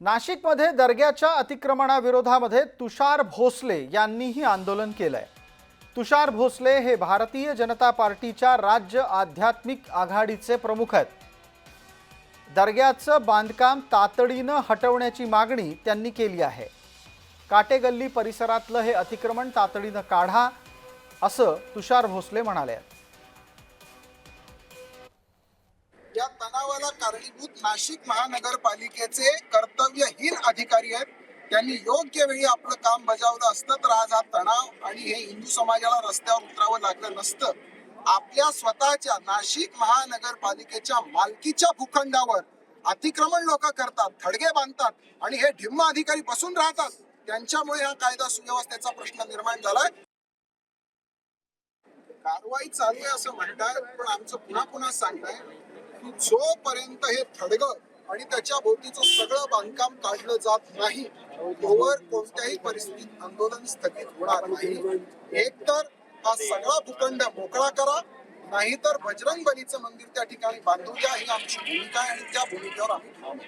नाशिकमध्ये दर्ग्याच्या अतिक्रमणाविरोधामध्ये तुषार भोसले यांनीही आंदोलन केलंय. तुषार भोसले हे भारतीय जनता पार्टीच्या राज्य आध्यात्मिक आघाडीचे प्रमुख आहेत. दर्ग्याचं बांधकाम तातडीनं हटवण्याची मागणी त्यांनी केली आहे. काटेगल्ली परिसरातलं हे अतिक्रमण तातडीनं काढा असं तुषार भोसले म्हणाले आहेत. या तणावाला कारणीभूत नाशिक महानगरपालिकेचे कर्तव्यहीन अधिकारी आहेत. त्यांनी योग्य वेळी आपलं काम बजावलं असतं तर आज हा तणाव आणि हे हिंदू समाजाला रस्त्यावर उतरावं लागलं नसतं. आपल्या स्वतःच्या नाशिक महानगरपालिकेच्या मालकीच्या भूखंडावर अतिक्रमण लोक करतात थडगे बांधतात आणि हे ढिम्म अधिकारी बसून राहतात. त्यांच्यामुळे हा कायदा सुव्यवस्थेचा प्रश्न निर्माण झालाय. कारवाई चालू आहे असं म्हणतात पण आमचं पुन्हा पुन्हा सांगताय की जोपर्यंत हे थडग आणि त्याच्या भोवतीचं सगळं बांधकाम काढलं जात नाही तोवर कोणत्याही परिस्थितीत आंदोलन स्थगित होणार नाही. एक तर हा सगळा भूखंड मोकळा करा नाहीतर बजरंग बलीचं मंदिर त्या ठिकाणी बांधू द्या ही आमची भूमिका आहे आणि त्या भूमिकेवर आम्ही ठाम